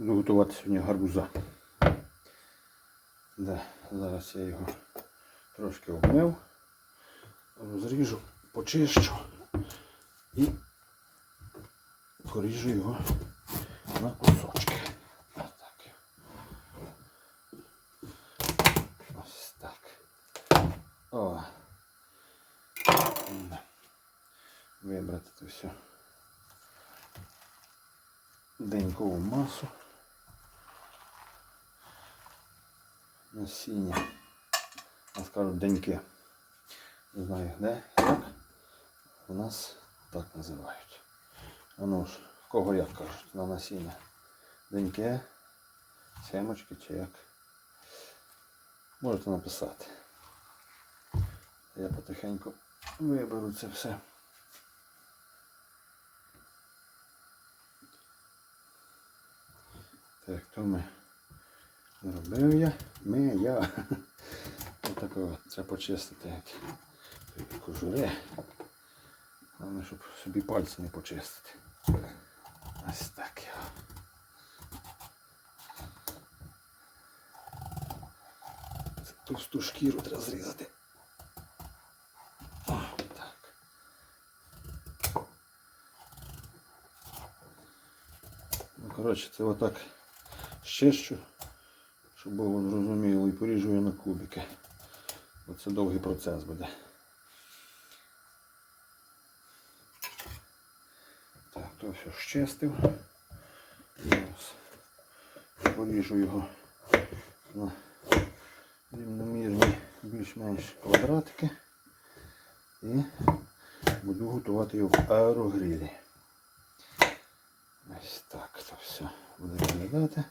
Готувати сьогодні гарбуза. Да, зараз я його трошки обмив, розріжу, почищу і поріжу його на кусочки. Отак. Ось так. О. Вибрати це все. Денькову масу. Насіння. Я скажу деньки. Не знаю де, як. У нас так називають. А ну ж, кого як кажуть, на насіння. Деньки, семочки чи як. Можете написати. Я потихеньку виберу це все. Так, то ми зробив я. Ми, я. Отакого треба почистити, як кожури. Головне, щоб собі пальці не почистити. Ось так його. Товсту шкіру треба зрізати. Ну, коротше, це отак щищу, щоб було зрозуміло, і поріжу я на кубики. Бо це довгий процес буде. Так, то все щистив. Зараз поріжу його на рівномірні більш-менш квадратики і буду готувати його в аерогрилі. Ось так це все буде виглядати.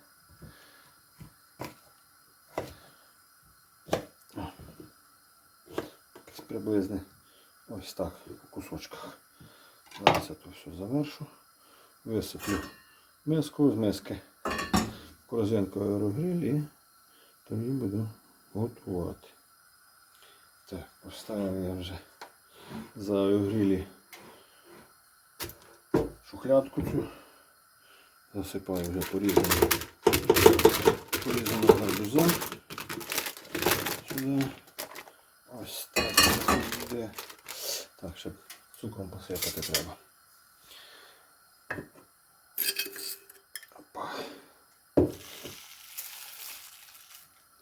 О. Якесь приблизне ось так по кусочках. Зараз я то все завершу. Висиплю миску з миски. Корзинку аерогриль і тоді буду готувати. Так, поставив я вже за аерогрилі шухлядку цю. Засипаю вже порізану гарбузом. Сюди. Ось так. Сюди. Так, ще цукром посипати треба. Опа.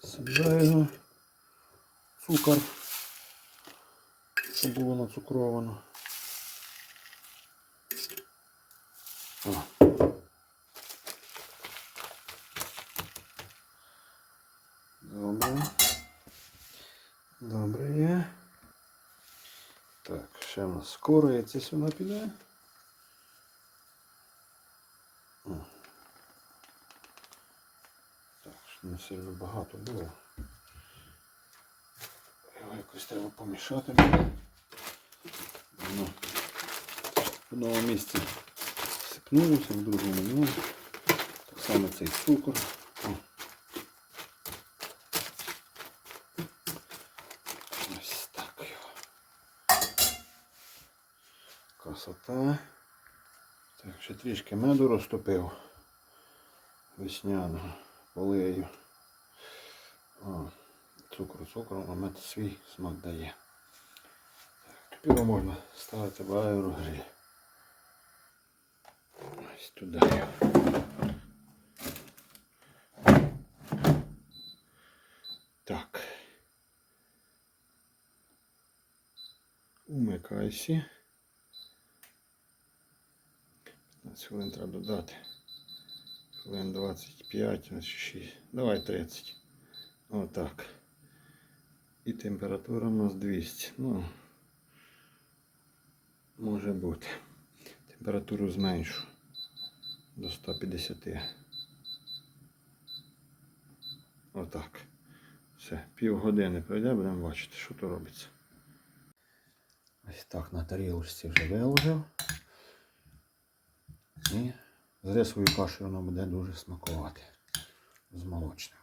Саджаю. Цукор. Щоб було нацукровано. О. Добре. Добре. Ще в яйце сюди піде. Так, щоб не сильно багато було. Його якось треба помішати. Воно в одному місці сипнулося, в другому. Так само цей цукор. О. Ось так його. Красота. Так, ще трішки меду розтопив. Весняного полею. О, цукру цукром, а мед свій смак дає. Тепер можна ставити в аерогриль. Ось туди. Так. Умикайся. 15 хвилин треба додати. Хвилин 25, ось 6. Давай 30. Отак. І температура у нас 200. Ну, може бути. Температуру зменшу до 150. Отак. Все, півгодини пройде, будемо бачити, що тут робиться. Ось так на тарілочці вже виложив. І з рисовою кашею воно буде дуже смакувати з молочним.